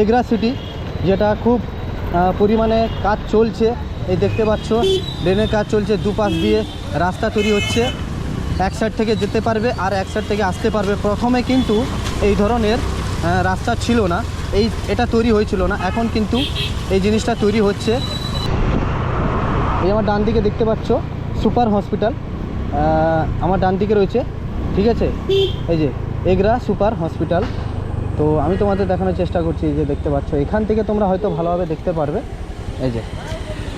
Egra city যেটা খুব পরিমাণে কাজ চলছে। এই দেখতে পাচ্ছ, ড্রেনের কাজ চলছে দুপাশ দিয়ে, রাস্তা তৈরি হচ্ছে। এক সাইড থেকে যেতে পারবে আর এক সাইড থেকে আসতে পারবে। প্রথমে কিন্তু এই ধরনের রাস্তা ছিল না। এই, এটা তৈরি হয়েছিল না। এখন কিন্তু এই জিনিসটা তৈরি হচ্ছে। এই আমার ডান দিকে দেখতে পাচ্ছ, সুপার হসপিটাল। আমার ডান দিকে রয়েছে। ঠিক আছে? এই যে, এগরা সুপার হসপিটাল। তো আমি তোমাদের দেখানোর চেষ্টা করছি যে দেখতে পাচ্ছ, এখান থেকে তোমরা হয়তো ভালোভাবে দেখতে পারবে। এই যে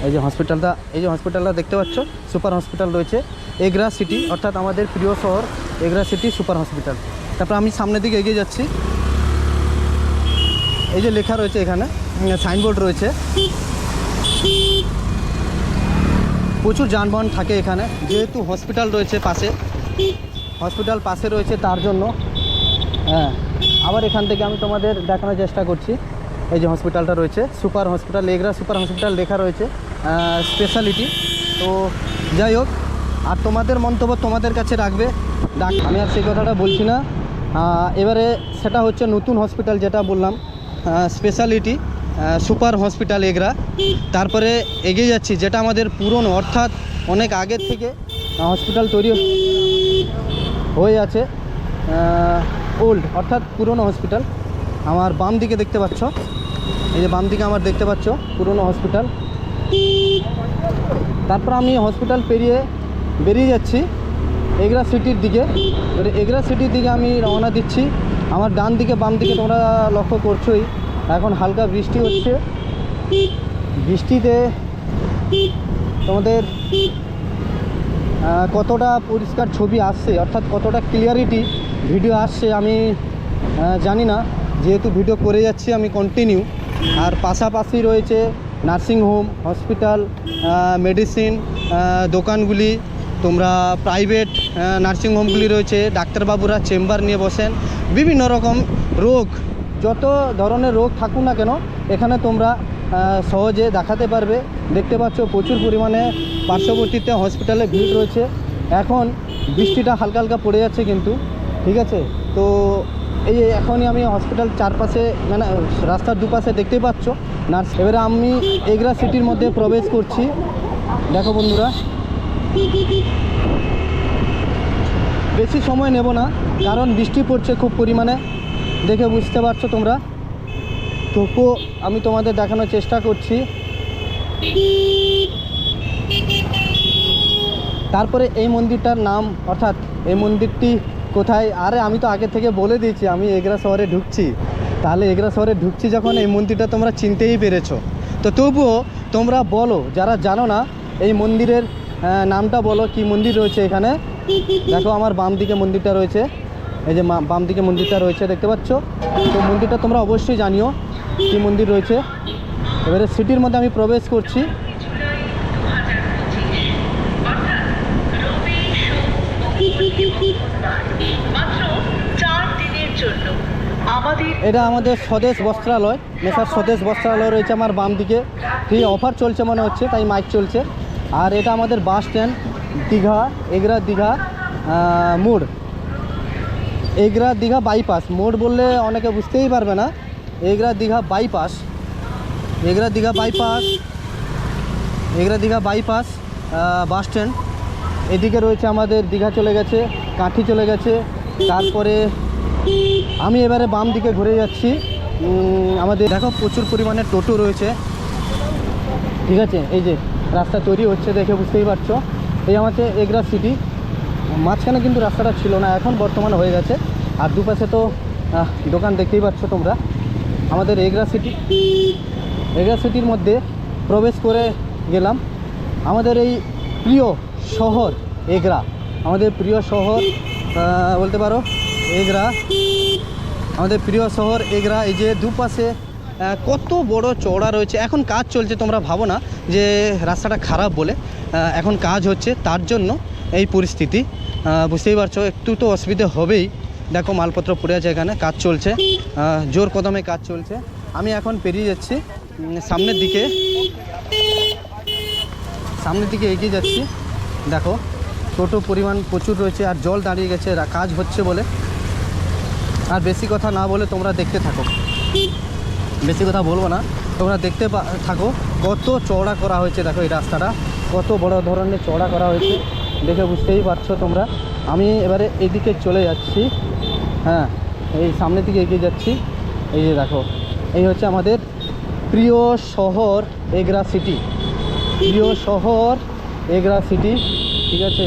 এই যে হসপিটালটা এই যে হসপিটালটা দেখতে পাচ্ছ সুপার হসপিটাল রয়েছে। এগরা সিটি অর্থাৎ আমাদের প্রিয় শহর, এগরা সিটি সুপার হসপিটাল তারপর আমি সামনের দিকে এগিয়ে যাচ্ছি। এই যে লেখা রয়েছে এখানে সাইনবোর্ড রয়েছে। প্রচুর যানবাহন থাকে এখানে, যেহেতু হসপিটাল রয়েছে পাশে। হসপিটাল পাশে রয়েছে তার জন্য হ্যাঁ। আবার এখান থেকে আমি তোমাদের দেখানোর চেষ্টা করছি। এই যে হসপিটালটা রয়েছে super hospital Egra super hospital লেখা রয়েছে স্পেশালিটি তো যাই হোক, আর তোমাদের মন্তব্য তোমাদের কাছে রাখবে। ডাক আমি আর সেই কথাটা বলছি না। এবারে সেটা হচ্ছে নতুন হসপিটাল যেটা বললাম স্পেশালিটি সুপার হসপিটাল এগরা। তারপরে এগিয়ে যাচ্ছি, যেটা আমাদের পুরনো, অর্থাৎ অনেক আগের থেকে হসপিটাল তৈরি হয়ে আছে। ওল্ড, অর্থাৎ পুরনো হসপিটাল। আমার বাম দিকে দেখতে পাচ্ছ। এই যে বাম দিকে আমার দেখতে পাচ্ছ, পুরনো হসপিটাল। তারপর আমি হসপিটাল পেরিয়ে বেরিয়ে যাচ্ছি এগরা সিটির দিকে। এগরা সিটির দিকে আমি রওনা দিচ্ছি। আমার ডান দিকে, বাম দিকে তোমরা লক্ষ্য করছোই, এখন হালকা বৃষ্টি হচ্ছে। বৃষ্টিতে তোমাদের কতটা পরিষ্কার ছবি আসছে, অর্থাৎ কতটা ক্লিয়ারিটি ভিডিও আসছে, আমি জানি না। যেহেতু ভিডিও করে যাচ্ছি, আমি কন্টিনিউ আর পাশাপাশি রয়েছে নার্সিংহোম হসপিটাল মেডিসিন দোকানগুলি। তোমরা প্রাইভেট নার্সিংহোমগুলি রয়েছে, ডাক্তারবাবুরা চেম্বার নিয়ে বসেন। বিভিন্ন রকম রোগ, যত ধরনের রোগ থাকুক না কেন, এখানে তোমরা সহজে দেখাতে পারবে। দেখতে পাচ্ছ, প্রচুর পরিমাণে পার্শ্ববর্তীতে হসপিটালে ভিড় রয়েছে। এখন বৃষ্টিটা হালকা হালকা পড়ে যাচ্ছে কিন্তু। ঠিক আছে? তো এই এখনই আমি হসপিটাল চারপাশে মানে রাস্তার দুপাশে দেখতেই পাচ্ছ, নার্স। এবারে আমি এগরা সিটির মধ্যে প্রবেশ করছি। দেখো বন্ধুরা। বেশি সময় নেব না, কারণ বৃষ্টি পড়ছে খুব পরিমাণে। দেখে বুঝতে পারছ তোমরা? তবুও আমি তোমাদের দেখানোর চেষ্টা করছি। তারপরে এই মন্দিরটার নাম, অর্থাৎ এই মন্দিরটি কোথায়? আরে, আমি তো আগে থেকে বলে দিয়েছি, আমি এগরা শহরে ঢুকছি। তাহলে এগরা শহরে ঢুকছি যখন, এই মন্দিরটা তোমরা চিনতেই পেরেছ। তো তবুও তোমরা বলো, যারা জানো না, এই মন্দিরের নামটা বলো, কি মন্দির রয়েছে এখানে? দেখো, আমার বাম দিকে মন্দিরটা রয়েছে। এই যে বাম দিকে মন্দিরটা রয়েছে, দেখতে পাচ্ছ? তো মন্দিরটা তোমরা অবশ্যই জানিও, কি মন্দির রয়েছে। এবারে সিটির মধ্যে আমি প্রবেশ করছি মাত্র চার দিনের জন্য আমাদের এটা আমাদের স্বদেশ বস্ত্রালয় মেসার স্বদেশ বস্ত্রালয় রয়েছে আমার বাম দিকে। ফ্রি অফার চলছে মনে হচ্ছে, তাই মাইক চলছে। আর এটা আমাদের বাস স্ট্যান্ড দীঘা, এগরা দীঘা মোড়। এগরা দীঘা বাইপাস মোড় বললে অনেকে বুঝতেই পারবে না। Egra Digha bypass Egra Digha bypass Egra Digha bypass bus stand এদিকে রয়েছে আমাদের দীঘা চলে গেছে কাঠি চলে গেছে। তারপরে আমি এবারে বাম দিকে ঘুরে যাচ্ছি। আমাদের দেখো প্রচুর পরিমাণে টোটো রয়েছে। ঠিক আছে, এই যে রাস্তা তৈরি হচ্ছে দেখে বুঝতেই পারছ। এই আমাদের এগরা সিটি মাঝখানে কিন্তু রাস্তাটা ছিল না, এখন বর্তমানে হয়ে গেছে। আর দুপাশে তো দোকান দেখতেই পাচ্ছ তোমরা। আমাদের এগরা সিটি এগরা সিটির মধ্যে প্রবেশ করে গেলাম। আমাদের এই প্রিয় শহর, এগরা। আমাদের প্রিয় শহর বলতে পারো, এগরা। আমাদের প্রিয় শহর, এগরা, এই যে দুপাশে কত বড় চওড়া রয়েছে। এখন কাজ চলছে, তোমরা ভাবো না যে রাস্তাটা খারাপ বলে। এখন কাজ হচ্ছে তার জন্য এই পরিস্থিতি। বুঝতেই পারছ, একটু তো অসুবিধে হবেই। দেখো, মালপত্র পড়ে আছে এখানে, কাজ চলছে। জোর কদমে কাজ চলছে। আমি এখন পেরিয়ে যাচ্ছি সামনের দিকে। সামনের দিকে এগিয়ে যাচ্ছি। দেখো, টোটো পরিমাণ প্রচুর রয়েছে আর জল দাঁড়িয়ে গেছে কাজ হচ্ছে বলে। আর বেশি কথা না বলে তোমরা দেখতে থাকো। বেশি কথা বলব না, তোমরা দেখতে থাকো কত চওড়া করা হয়েছে, দেখো এই রাস্তাটা। কত বড় ধরনের চওড়া করা হয়েছে, দেখে বুঝতেই পারছ তোমরা। আমি এবারে এদিকে চলে যাচ্ছি। হ্যাঁ এই সামনের দিকে এগিয়ে যাচ্ছি। এই যে দেখো, এই হচ্ছে আমাদের প্রিয় শহর এগরা সিটি। প্রিয় শহর এগরা সিটি ঠিক আছে?